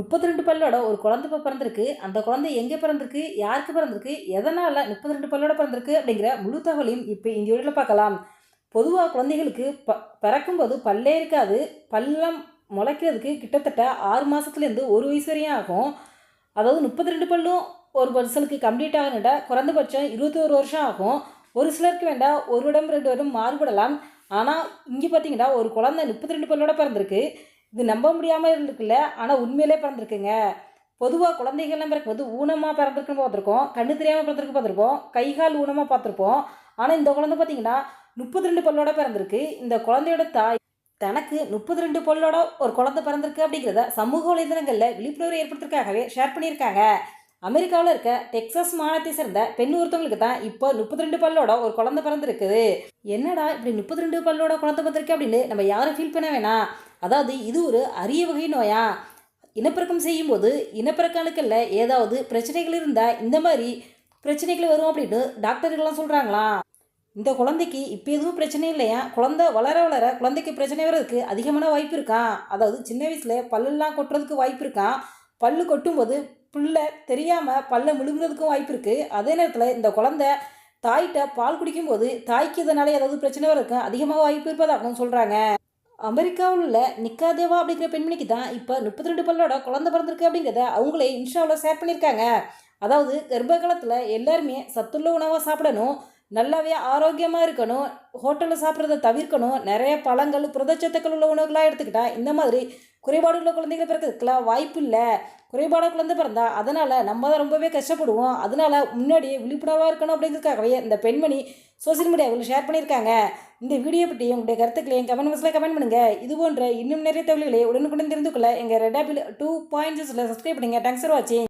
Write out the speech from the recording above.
முப்பத்தி ரெண்டு பல்லோட ஒரு குழந்தை இப்போ பிறந்திருக்கு. அந்த குழந்தை எங்கே பிறந்திருக்கு? யாருக்கு பிறந்திருக்கு? எதனால் முப்பத்தி ரெண்டு பல்லோட பிறந்திருக்கு? அப்படிங்கிற முழு தகவலையும் இப்போ இந்த வீட்டில் பார்க்கலாம். பொதுவாக குழந்தைகளுக்கு ப பிறக்கும்போது பல்லே இருக்காது. பல்லம் முளைக்கிறதுக்கு கிட்டத்தட்ட ஆறு மாதத்துலேருந்து ஒரு வயசு வரையும் ஆகும். அதாவது முப்பத்தி ரெண்டு பல்லும் ஒரு பர்சனுக்கு கம்ப்ளீட் ஆகணுட்டா குறைந்தபட்சம் இருபத்தோரு வருஷம் ஆகும். ஒரு சிலருக்கு வேண்டாம் ஒரு இடம் ரெண்டு இடம் மாறுபடலாம். ஆனால் இங்கே பார்த்தீங்கன்னா ஒரு குழந்தை முப்பத்தி ரெண்டு பல்லோட பிறந்திருக்கு. இது நம்ப முடியாமல் இருந்துருக்குல்ல. ஆனால் உண்மையிலே பிறந்திருக்குங்க. பொதுவாக குழந்தைகள்லாம் பிறக்கும்போது ஊனமாக பிறந்திருக்குன்னு பார்த்துருக்கோம் கண்ணு தெரியாமல் பிறந்திருக்கு பார்த்துருப்போம். கை கால் ஊனமாக பார்த்துருப்போம். ஆனால் இந்த குழந்தை பார்த்தீங்கன்னா முப்பத்தி ரெண்டு பல்லோட பிறந்திருக்கு. இந்த குழந்தையோட தாய் தனக்கு முப்பத்தி ரெண்டு பல்லோட ஒரு குழந்தை பிறந்திருக்கு அப்படிங்கிறத சமூக வலைதளங்களில் விழிப்புணர்வு ஏற்படுத்துறதுக்காகவே ஷேர் பண்ணியிருக்காங்க. அமெரிக்காவில் இருக்க டெக்ஸஸ் மாநிலத்தை சேர்ந்த பெண் ஒருத்தவங்களுக்கு தான் இப்போ முப்பத்தி ரெண்டு பல்லோட ஒரு குழந்தை பிறந்திருக்குது. என்னடா இப்படி முப்பத்தி ரெண்டு பல்லோட குழந்தை பிறந்திருக்கு அப்படின்னு நம்ம யாரும் ஃபீல் பண்ண வேணாம். அதாவது இது ஒரு அரிய வகை நோயா. இனப்பெருக்கம் செய்யும்போது இனப்பெருக்கணுக்கல்ல ஏதாவது பிரச்சனைகள் இருந்தால் இந்த மாதிரி பிரச்சனைகள் வரும் அப்படின்னு டாக்டர்கள்லாம் சொல்கிறாங்களா இந்த குழந்தைக்கு இப்போ எதுவும் பிரச்சனை இல்லையா? குழந்தை வளர வளர குழந்தைக்கு பிரச்சனை வர்றதுக்கு அதிகமான வாய்ப்பு இருக்கான் அதாவது சின்ன வயசில் பல்லெல்லாம் கொட்டுறதுக்கு வாய்ப்பு இருக்கான் பல்லு கொட்டும்போது பிள்ளை தெரியாமல் பல்ல முழுங்குறதுக்கும் வாய்ப்பு இருக்குது அதே நேரத்தில் இந்த குழந்தை தாய்கிட்ட பால் குடிக்கும்போது தாய்க்கு இதனால் ஏதாவது பிரச்சனை வர்றதுக்கு அதிகமாக வாய்ப்பு இருப்பதாகவும் சொல்கிறாங்க அமெரிக்காவில் உள்ள நிக்காதேவா அப்படிங்கிற பெண்மணிக்கு தான் இப்போ முப்பத்தி ரெண்டு பல்லோட குழந்தை பிறந்திருக்கு அப்படிங்கிறத அவங்களே இன்ஸ்டாவில் ஷேர் பண்ணியிருக்காங்க. அதாவது கர்ப்ப காலத்தில் எல்லாருமே சத்துள்ள உணவாக சாப்பிடணும். நல்லாவே ஆரோக்கியமாக இருக்கணும் ஹோட்டலில் சாப்பிட்றத தவிர்க்கணும் நிறைய பழங்கள் புரதச்சத்துக்கள் உள்ள உணவுகளாக எடுத்துக்கிட்டா இந்த மாதிரி குறைபாடு உள்ள குழந்தைகள் பிறக்கிறதுக்குலாம் வாய்ப்பு இல்லை. குறைபாட குழந்தை பிறந்தா அதனால் நம்ம தான் ரொம்பவே கஷ்டப்படுவோம். அதனால் முன்னாடியே விழிப்புணர்வாக இருக்கணும் அப்படிங்கிறதுக்காகவே இந்த பெண்மணி சோசியல் மீடியாவில் ஷேர் பண்ணியிருக்காங்க. இந்த வீடியோ பற்றி உங்களுடைய கருத்துக்களையும் கமெண்ட் பாக்ஸில் கமெண்ட் பண்ணுங்கள் இது போன்ற இன்னும் நிறைய தகவல்களை உடனுக்குடன் தெரிந்து கொள்ள எங்கள் red apple two point subscribe பண்ணுங்கள் தேங்க்ஸ் ஃபார் வாட்சிங்